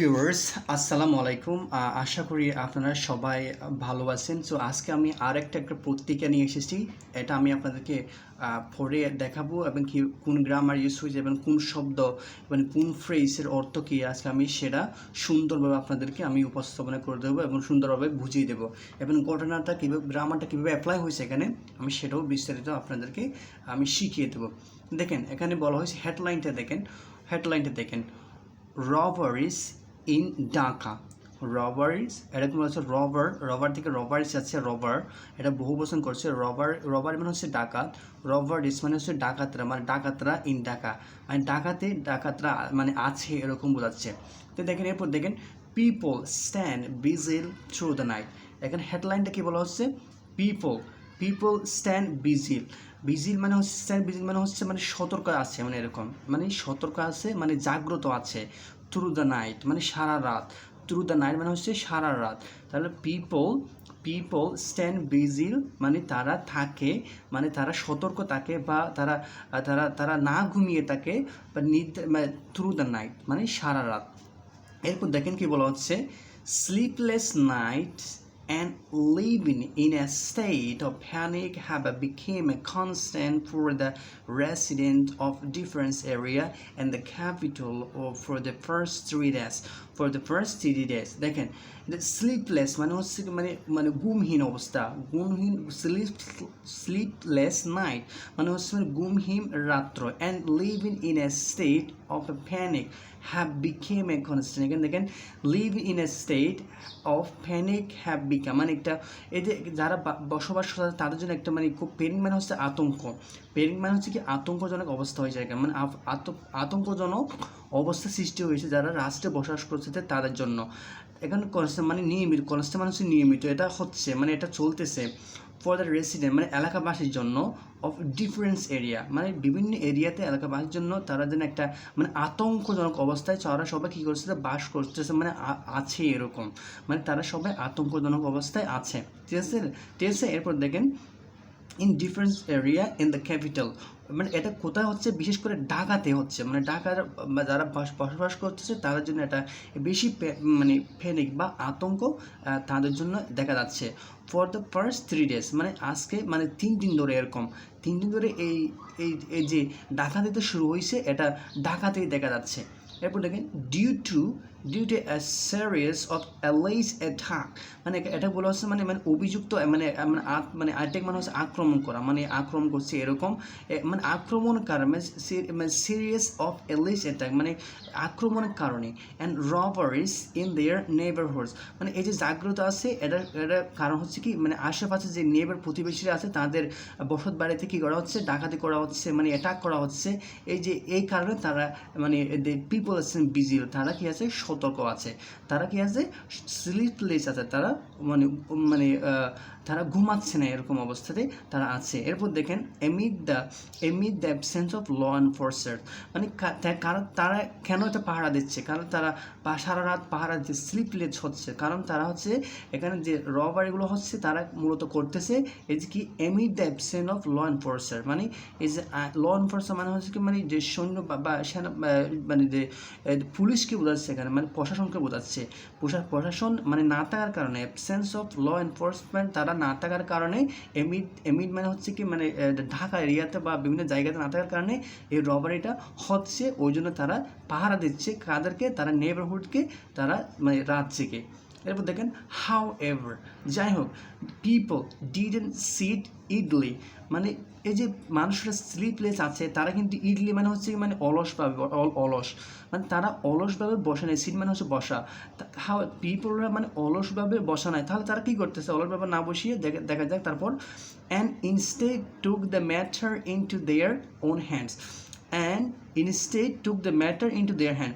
Viewers আসসালামু আলাইকুম। আশা করি আপনারা সবাই ভালো আছেন। সো আজকে আমি আর একটা একটা পত্রিকা নিয়ে এসেছি। এটা আমি আপনাদেরকে পড়ে দেখাবো এবং কি, কোন গ্রামার ইউজ হয়েছে এবং কোন শব্দ এবং কোন ফ্রেজের অর্থ কী আজকে আমি সেটা সুন্দরভাবে আপনাদেরকে আমি উপস্থাপনা করে দেবো এবং সুন্দরভাবে বুঝিয়ে দেবো। এবং ঘটনাটা কীভাবে গ্রামারটা কীভাবে অ্যাপ্লাই হয়েছে এখানে, আমি সেটাও বিস্তারিত আপনাদেরকে আমি শিখিয়ে দেবো। দেখেন, এখানে বলা হয়েছে হেডলাইনটা দেখেন হেডলাইনটা দেখেন। রবারিস ইন ঢাকা। রবারিস, এটা কি বলছে? রবার রবার থেকে রবারিস আছে রবার। এটা বহু বছর করছে রবার রবার মানে হচ্ছে ডাকাত। রবারিস মানে হচ্ছে ডাকাতরা মানে ডাকাতরা ইন ডাকা মানে ডাকাতে, ডাকাতরা মানে আছে এরকম বোঝাচ্ছে। তো দেখেন, এরপর দেখেন people stand vigil through the night এখানে হেডলাইনটা কি বলা হচ্ছে? People people stand vigil vigil মানে হচ্ছে স্ট্যান্ড বিজিল মানে হচ্ছে মানে সতর্ক আছে মানে এরকম। মানে সতর্ক আছে মানে জাগ্রত আছে। থ্রু দ্য নাইট মানে সারা রাত। থ্রু দ্য নাইট মানে হচ্ছে সারা রাত। তাহলে পিপল পিপল স্ট্যান্ড বিজিল মানে তারা থাকে মানে তারা সতর্ক থাকে বা তারা তারা তারা না ঘুমিয়ে থাকে বা মানে থ্রু দ্য নাইট মানে সারা রাত। এরপর দেখেন কি বলা হচ্ছে sleepless night and living in a state of panic have become a constant for the residents of different area and the capital for the first three days for the first three days. দেখেন sleepless মানে হচ্ছে মানে মানে ঘুমহীন অবস্থা। ঘুমহীন slip sleepless night মানে হচ্ছে মানে ঘুমহীন রাত্র। And living in a state of a panic have become a constant এখানে দেখেন live in a state of panic have become মানে একটা যে যারা বসবাস করে তাদের জন্য একটা মানে খুব পেনিক মানে হচ্ছে আতঙ্ক। পেনিক মানে হচ্ছে কি, আতঙ্কজনক অবস্থা হয়ে যায়। মানে আত- আতঙ্কজনক অবস্থা সৃষ্টি হয়েছে যারা রাষ্ট্রে বসবাস করছে তাদের জন্য। এখানে কনস্ট্যান্ট মানে নিয়মিত কনস্ট্যান্ট মানে হচ্ছে নিয়মিত, এটা হচ্ছে মানে এটা চলতেছে ফর দ্য রেসিডেন্ট মানে এলাকাবাসীর জন্য অফ ডিফারেন্স এরিয়া মানে বিভিন্ন এরিয়াতে এলাকাবাসীর জন্য তারা যেন একটা মানে আতঙ্কজনক অবস্থায় তারা সবাই কী করছে বাস করতেছে মানে আছে এরকম মানে তারা সবাই আতঙ্কজনক অবস্থায় আছে। ঠিক আছে? ঠিক আছে? এরপর দেখেন in difference area in the capital মানে এটা কোথায় হচ্ছে? বিশেষ করে ঢাকাতে হচ্ছে। মানে ঢাকার যারা বাস- বসবাস করতেছে, তাদের জন্য এটা বেশি মানে ফেনিক বা আতঙ্ক তাদের জন্য দেখা যাচ্ছে। For the first three days মানে আজকে মানে তিন দিন ধরে এরকম। তিন দিন ধরে এই এই যে ডাকাতিতে শুরু হয়েছে এটা ঢাকাতেই দেখা যাচ্ছে। এরপর দেখেন due to due to a serious of alleged attack মানে এটা বলা হচ্ছে মানে মানে অভিযুক্ত মানে মানে মানে অ্যাটাক মানে হচ্ছে আক্রমণ করা মানে আক্রমণ করছে এরকম এ, মানে আক্রমণ কারণে মানে সিরিয়াস অফ অ্যালাইজ অ্যাটাক মানে আক্রমণের কারণে অ্যান্ড রবারিস ইন দেয়ার নেবারহুডস মানে এই যে জাগ্রত আছে এটা এটা কারণ হচ্ছে কি মানে আশেপাশে যে নেবার প্রতিবেশীরা আছে তাদের বসত বাড়িতে কী করা হচ্ছে ডাকাতি করা হচ্ছে মানে অ্যাটাক করা হচ্ছে এই যে এই কারণে তারা মানে পিপল আছেন বিজিল তারা কি আছে সতর্ক আছে। তারা কি আছে? স্লিপলেস আছে। তারা মানে মানে তারা ঘুমাচ্ছে না এরকম অবস্থাতে তারা আছে। এরপর দেখেন amid the amid the absence of law enforcer মানে কারণ তারা কেন এটা পাহারা দিচ্ছে? কারণ তারা সারা রাত পাহারা দিচ্ছে স্লিপলেস হচ্ছে। কারণ তারা হচ্ছে, এখানে যে রবারিগুলো হচ্ছে, তারা মূলত করতেছে, এই যে কি amid the absence of law enforcer মানে এই যে ল এনফোর্সার মানে হচ্ছে কি মানে যে সৈন্য বা- সেনা মানে যে পুলিশকে বোঝাচ্ছে এখানে মানে প্রশাসনকে বোঝাচ্ছে। প্রশা- প্রশাসন মানে না থাকার কারণে অ্যাবসেন্স অফ ল এনফোর্সমেন্ট তারা না থাকার কারণে এমিট এমিড মানে হচ্ছে কি মানে ঢাকা এরিয়াতে বা বিভিন্ন জায়গাতে না থাকার কারণে এই রবারিটা হচ্ছে, ওই জন্য তারা পাহারা দিচ্ছে কাদেরকে তারা নেবারহুডকে তারা মানে রাজ্যকে। এরপর দেখেন হাউ এভার যাই হোক পিপল ডিডেন সিট ইডলি মানে এই যে মানুষরা স্লিপলেস আছে, তারা কিন্তু ইডলি মানে হচ্ছে মানে অলসভাবে অল- অলস। মানে তারা অলসভাবে বসে নেয় সিট মানে হচ্ছে বসা। হাউ পিপলরা মানে অলসভাবে বসা নাই, তাহলে তারা কী করতেছে? অলসভাবে না বসিয়ে দেখা দেখা যাক তারপর and instead took the matter into their own hands and instead took the matter into their hand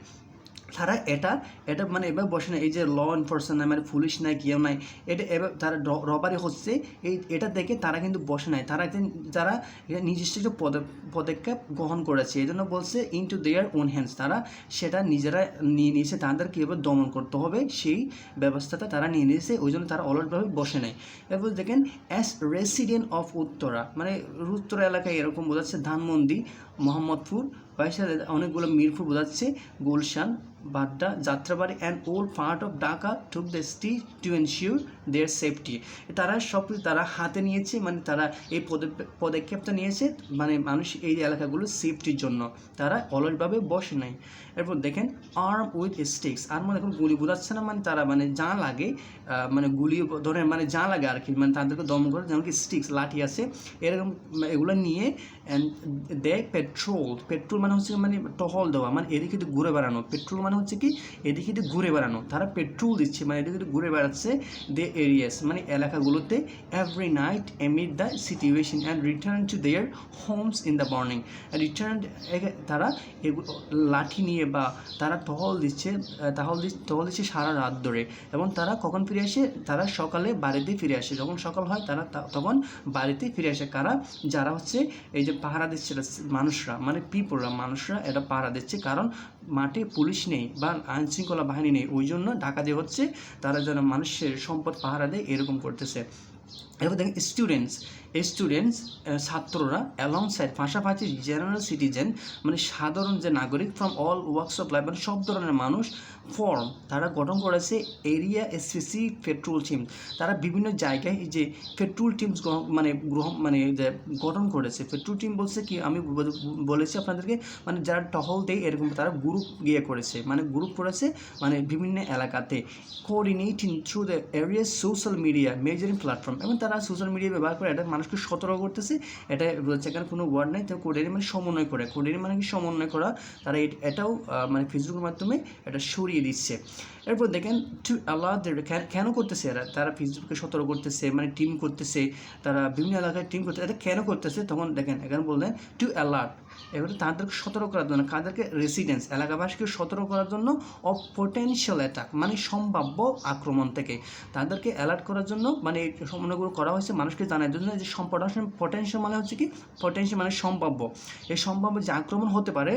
তারা এটা এটা মানে এবার বসে না, এই যে ল এনফোর্সমেন্ট নাই মানে পুলিশ নাই, কেউ নাই, এটা এবার তারা রবারি হচ্ছে, এই, এটা দেখে তারা কিন্তু বসে নাই, তারা তারা নিজস্ব কিছু পদ- পদক্ষেপ গ্রহণ করেছে, এই জন্য বলছে into their own hands তারা সেটা নিজেরা নিয়ে নিয়েছে, তাদের কীভাবে দমন করতে হবে, সেই ব্যবস্থাটা তারা নিয়ে নিয়েছে, ওই জন্য তারা অলসভাবে বসে নেয় এরপর দেখেন অ্যাস রেসিডেন্ট অফ উত্তরা মানে উত্তরা এলাকায় এরকম বোঝাচ্ছে ধানমন্ডি, মোহাম্মদপুর বাইশালে অনেকগুলো মিরপুর বোঝাচ্ছে, Gulshan, Badda, Jatrabari and old part of Dhaka took the step to ensure their safety তারা সব তারা হাতে নিয়েছে মানে তারা এই পদক্ষেপ- পদক্ষেপটা নিয়েছে মানে মানুষ এই এলাকাগুলো সেফটির জন্য। তারা অলসভাবে বসে নাই। এরপর দেখেন আর্ম উইথ স্টিক্স আর মানে এখন গুলি বোঝাচ্ছে না মানে তারা মানে যা লাগে মানে গুলি ধরে মানে যা লাগে আর কি মানে তাদেরকে দম করে যেমন কি স্টিক্স লাঠি আছে, এরকম, এগুলো নিয়ে অ্যান্ড দে পেট্রোল পেট্রোল মানে হচ্ছে মানে টহল দেওয়া মানে এদিকে এদিকে ঘুরে বেড়ানো। পেট্রোল মানে হচ্ছে কি? এদিকে এদিকে ঘুরে বেড়ানো। তারা পেট্রোল দিচ্ছে মানে এদিকে এদিকে ঘুরে বেড়াচ্ছে দে এরিয়াস মানে এলাকাগুলোতে every night amid the situation and return to their homes in the morning return তারা এগুলো লাঠি নিয়ে বা তারা টহল দিচ্ছে টহল দিচ্ছে টহল দিচ্ছে সারা রাত ধরে। এবং তারা কখন ফিরে আসে? তারা সকালে বাড়িতে ফিরে আসে। যখন সকাল হয়, তারা তখন বাড়িতে ফিরে আসে। কারা? যারা হচ্ছে এই যে পাহারা দিচ্ছে এটা মানুষরা মানে পিপলরা মানুষরা এটা পাহারা দিচ্ছে। কারণ মাঠে পুলিশ নেই বা আইন শৃঙ্খলা বাহিনী নেই, ওই জন্য দিয়ে হচ্ছে তারা যেন মানুষের সম্পদ পাহারা দেয়, এরকম করতেছে। এরপর দেখেন স্টুডেন্টস স্টুডেন্টস ছাত্ররা অ্যালং সাইড পাশাপাশি জেনারেল সিটিজেন মানে সাধারণ যে নাগরিক from all works of life মানে সব ধরনের মানুষ ফর্ম তারা গঠন করেছে এরিয়া স্পেসিফিক পেট্রোল টিম তারা বিভিন্ন জায়গায় যে পেট্রোল টিমস মানে গ্রহণ মানে গঠন করেছে। পেট্রোল টিম বলছে কি, আমি বলেছি আপনাদেরকে মানে যারা টহল দেয় এরকম তারা গ্রুপ গিয়ে করেছে মানে গ্রুপ করেছে মানে বিভিন্ন এলাকাতে। Coordinating through the area social media measuring platform এবং তারা সোশ্যাল মিডিয়া ব্যবহার করে, এটা মানুষকে সতর্ক করতেছে। এটা এখানে কোনো ওয়ার্ড নেই, তো কোঅর্ডিনেট মানে সমন্বয় করে। কোঅর্ডিনেট মানে কি সমন্বয় করা? তারা এট- এটাও মানে ফেসবুকের মাধ্যমে এটা সরিয়ে দিচ্ছে। এরপর দেখেন টু আল্লাহ কেন করতেছে এরা? তারা ফেসবুকে সতর্ক করতেছে মানে টিম করতেছে, তারা বিভিন্ন এলাকায় টিম করতেছে এটা কেন করতেছে? তখন দেখেন, এখানে বললেন টু অ্যালার্ট এবারে তাদেরকে সতর্ক করার জন্য, কাদেরকে? রেসিডেন্স এলাকাবাসীকে সতর্ক করার জন্য অফ পোটেনশিয়াল অ্যাটাক মানে সম্ভাব্য আক্রমণ থেকে। তাদেরকে অ্যালার্ট করার জন্য মানে এই সমন্বয়গুলো করা হয়েছে মানুষকে জানার জন্য যে সম্পটেনশিয়াল পটেনশিয়াল মানে হচ্ছে কি পটেনশিয়াল মানে সম্ভাব্য। এই সম্ভাব্য যে আক্রমণ হতে পারে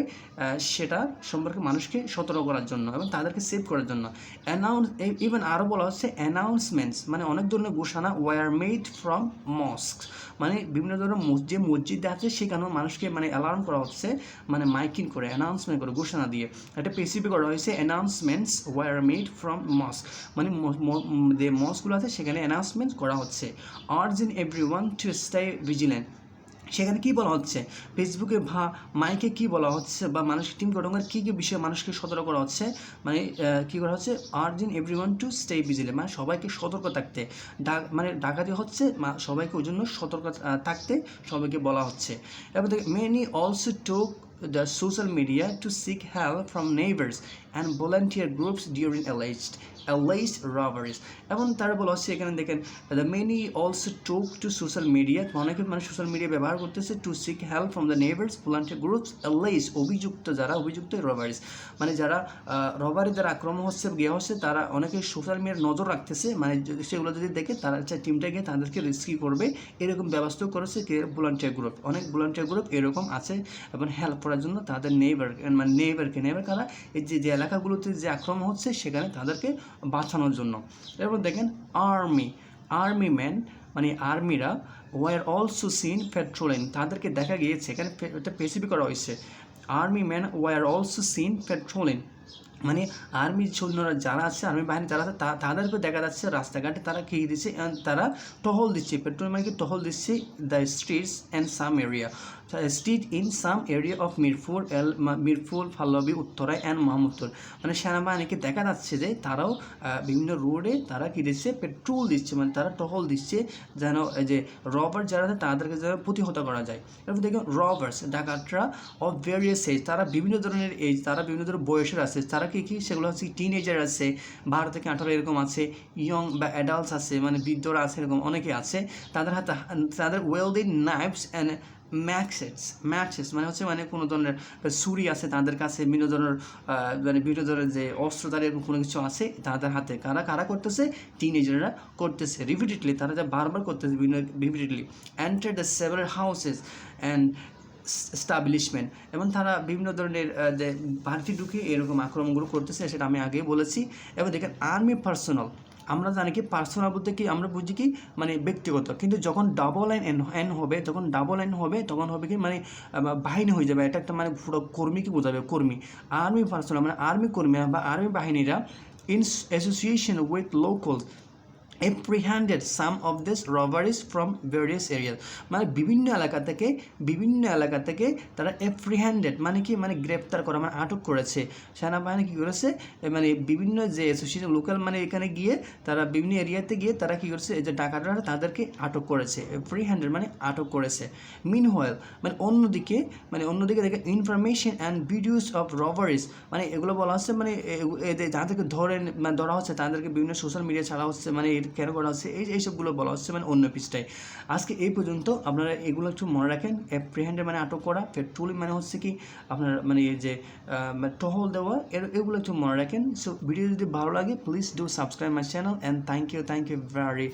সেটা সম্পর্কে মানুষকে সতর্ক করার জন্য এবং তাদেরকে সেভ করার জন্য। অ্যানাউন্স ইভেন আরও বলা হচ্ছে অ্যানাউন্সমেন্টস মানে অনেক ধরনের ঘোষণা ওয়ার মেড ফ্রম মস্ক মানে বিভিন্ন ধরনের যে মসজিদ আছে, সেখানেও মানুষকে মানে অ্যালার্ম করা হচ্ছে মানে মাইকিং করে অ্যানাউন্সমেন্ট করে, ঘোষণা দিয়ে। একটা পেসিফিক করা হয়েছে announcements were made from mosque মানে যে মস্কগুলো আছে, সেখানে অ্যানাউন্সমেন্ট করা হচ্ছে। Urge everyone to stay vigilant সেখানে কি বলা হচ্ছে? ফেসবুকে বা মাইকে কি বলা হচ্ছে? বা মানুষ টিম গঠনের কী কী বিষয়ে মানুষকে সতর্ক করা হচ্ছে? মানে কি করা হচ্ছে? Urge in everyone to stay vigilant মানে সবাইকে সতর্ক থাকতে। মানে ডাকাতি হচ্ছে সবাইকে ওই জন্য সতর্ক থাকতে সবাইকে বলা হচ্ছে। এবার দেখ many also took the social media to seek help from neighbors and volunteer groups during alleged alleged robberies. এবং তারা বলা হচ্ছে এখানে দেখেন the many also took to social media অনেকে মানে সোশ্যাল মিডিয়া ব্যবহার করতেছে to seek help from the neighbours volunteer groups alleged অভিযুক্ত যারা, অভিযুক্ত রবারিস মানে যারা রবারি যারা আক্রমণ হচ্ছে গিয়ে হচ্ছে, তারা অনেকে সোশ্যাল মিডিয়ার নজর রাখতেছে মানে সেগুলো যদি দেখে তারা টিমটা গিয়ে তাদেরকে রিস্কি করবে, এরকম ব্যবস্থাও করেছে কে ভলান্টিয়ার গ্রুপ অনেক ভলান্টিয়ার গ্রুপ এরকম আছে এবং হেল্প করার জন্য তাদের নেইবার মানে নেইবারকে নেইবার কারা, এই যে যে এলাকাগুলোতে যে আক্রমণ হচ্ছে সেখানে তাদেরকে বাঁচানোর জন্য। এরপর দেখেন আর্মি আর্মি ম্যান মানে আর্মিরা ওয়ার অলসো সিন পেট্রোলিং তাদেরকে দেখা গিয়েছে, এখানে এটা স্পেসিফিক করা হয়েছে। Army man were also seen patrolling মানে আর্মি সৈন্যরা যারা আছে আর্মি বাহিনী যারা আছে তাদেরকে দেখা যাচ্ছে রাস্তাঘাটে তারা কী দিচ্ছে তারা টহল দিচ্ছে। পেট্রোল মানে টহল দিচ্ছে the streets and some area street in some area of Mirpur L Mirpur Pallabi, Uttara and Mohammadpur মানে সেনাবাহিনীকে দেখা যাচ্ছে যে তারাও বিভিন্ন রোডে তারা কী দিচ্ছে? পেট্রোল দিচ্ছে মানে তারা টহল দিচ্ছে যেন যে রবার যারা তাদেরকে যেন প্রতিহত করা যায়। এরপর দেখুন রবার্স ডাকাতরা অফ ভেরিয়াস এজ তারা বিভিন্ন ধরনের এজ তারা বিভিন্ন ধরনের বয়সের আছে। তারা কী কী? সেগুলো হচ্ছে টিনেজার আছে, বারো থেকে আঠারো এরকম আছে ইয়ং বা অ্যাডাল্টস আছে মানে বৃদ্ধরা আছে, এরকম অনেকে আছে। তাদের হাতে, তাদের well wielding knives and machetes machetes মানে হচ্ছে মানে কোনো ধরনের ছুরি আছে তাদের কাছে, বিভিন্ন ধরনের মানে বিভিন্ন ধরনের যে অস্ত্র তার এরকম কোনো কিছু আছে তাদের হাতে। কারা কারা করতেছে? টিনেজাররা করতেছে। রিপিটেডলি তারা যা বারবার করতেছে বিভিন্ন repeatedly enter the several houses and establishment এবং তারা বিভিন্ন ধরনের যে বাড়তি ঢুকে এরকম আক্রমণগুলো করতেছে, সেটা আমি আগেই বলেছি। এবং দেখেন আর্মি পার্সোনাল আমরা জানি কি পার্সোনাল বলতে কি আমরা বুঝি কি মানে ব্যক্তিগত। কিন্তু যখন ডাবল এন এন এন হবে তখন ডাবল এন হবে, তখন হবে কি মানে বাহিনী হয়ে যাবে। এটা একটা মানে পুরো কর্মীকে বোঝাবে? কর্মী। আর্মি পার্সোনাল মানে আর্মি কর্মীরা বা army বাহিনীরা in association with local apprehended some of this robberies from various areas মানে বিভিন্ন এলাকা থেকে, বিভিন্ন এলাকা থেকে তারা এপ্রিহ্যান্ডেড মানে কি? মানে গ্রেপ্তার করা মানে আটক করেছে। সেনাবাহিনী কী করেছে? মানে বিভিন্ন যে অ্যাসোসিয়েশন লোকাল মানে এখানে গিয়ে তারা বিভিন্ন এরিয়াতে গিয়ে তারা কী করেছে? যে ডাকাতরা তাদেরকে আটক করেছে এপ্রিহ্যান্ডেড মানে আটক করেছে। মিন হোয়েল মানে অন্যদিকে মানে অন্যদিকে দেখে information and videos of robberies মানে এগুলো বলা হচ্ছে মানে যাদেরকে ধরে মানে ধরা হচ্ছে, তাদেরকে বিভিন্ন সোশ্যাল মিডিয়া ছাড়া হচ্ছে মানে কেন করা হচ্ছে? এই এইসবগুলো বলা হচ্ছে মানে অন্য পৃষ্ঠায়। আজকে এই পর্যন্ত আপনারা এগুলো একটু মনে রাখেন। অ্যাপ্রিহেন্ডের মানে আটক করা পেট্রোলিং মানে হচ্ছে কি, আপনার মানে এই যে মানে টহল দেওয়া, এর, এগুলো একটু মনে রাখেন। সো ভিডিও যদি ভালো লাগে please do subscribe my channel and thank you thank you very